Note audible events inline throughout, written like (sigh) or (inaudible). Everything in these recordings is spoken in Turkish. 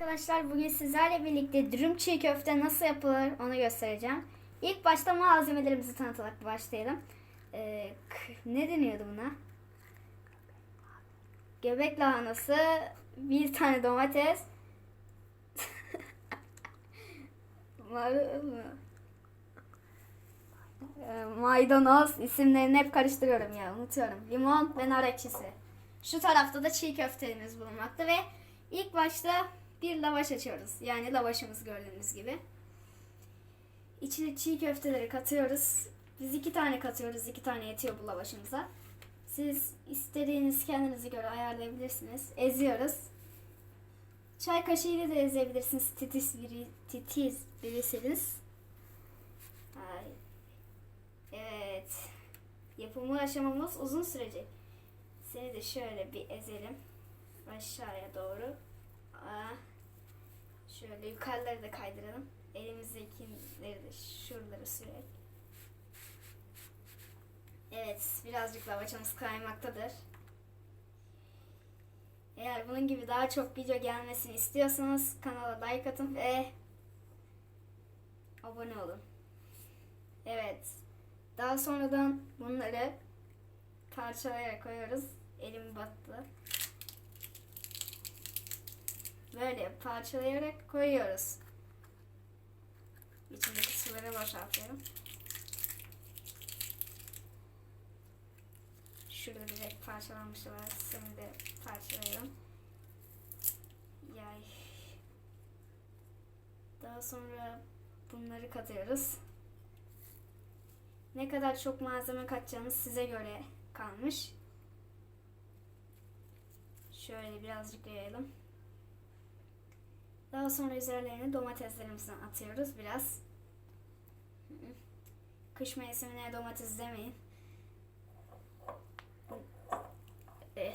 Arkadaşlar bugün sizlerle birlikte dürüm çiğ köfte nasıl yapılır onu göstereceğim. İlk başta malzemelerimizi tanıtarak başlayalım. Ee, ne deniyordu buna? Göbek lahanası, bir tane domates? (laughs) Ee, maydanoz isimlerini hep karıştırıyorum ya unutuyorum. Limon ve nar ekşisi. Şu tarafta da çiğ köftelerimiz bulunmakta ve ilk başta bir lavaş açıyoruz. Yani lavaşımız gördüğünüz gibi. İçine çiğ köfteleri katıyoruz. Biz iki tane katıyoruz. iki tane yetiyor bu lavaşımıza. Siz istediğiniz kendinize göre ayarlayabilirsiniz. Eziyoruz. Çay kaşığıyla da ezebilirsiniz. Titiz biri, titiz birisiniz. Ay. Evet. Yapımı aşamamız uzun sürecek. Seni de şöyle bir ezelim. Aşağıya doğru. Aa, şöyle yukarıları da kaydıralım. Elimizdekileri de şuraları sürerek. Evet, birazcık lavaşımız kaymaktadır. Eğer bunun gibi daha çok video gelmesini istiyorsanız kanala like atın ve abone olun. Evet. Daha sonradan bunları parçalayarak koyuyoruz. Elim battı. Böyle parçalayarak koyuyoruz. İçindeki suları boşaltıyorum. Şurada direkt parçalanmış var. Seni de parçalayalım. Yay. Daha sonra bunları katıyoruz. Ne kadar çok malzeme katacağınız size göre kalmış. Şöyle birazcık yayalım. Daha sonra üzerlerine domateslerimizi atıyoruz biraz. Kış mevsimine domates demeyin. Eh.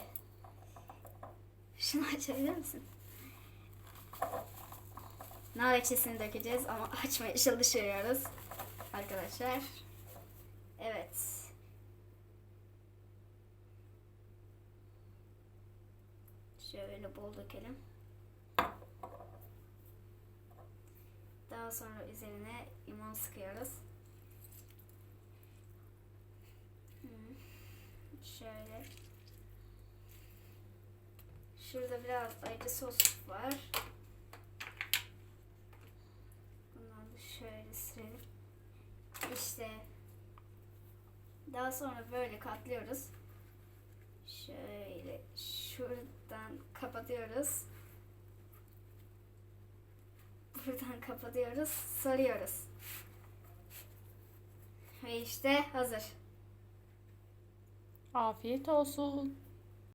Şunu açabilir misin? Nar ekşisini dökeceğiz ama (laughs) açmaya çalışıyoruz. Arkadaşlar. Evet. Şöyle bol dökelim. Sonra üzerine limon sıkıyoruz. Hı. Şöyle. Şurada biraz acı sos var. Bundan da şöyle sürelim. İşte daha sonra böyle katlıyoruz. Şöyle şuradan kapatıyoruz. Buradan kapatıyoruz, sarıyoruz. Ve işte hazır. Afiyet olsun.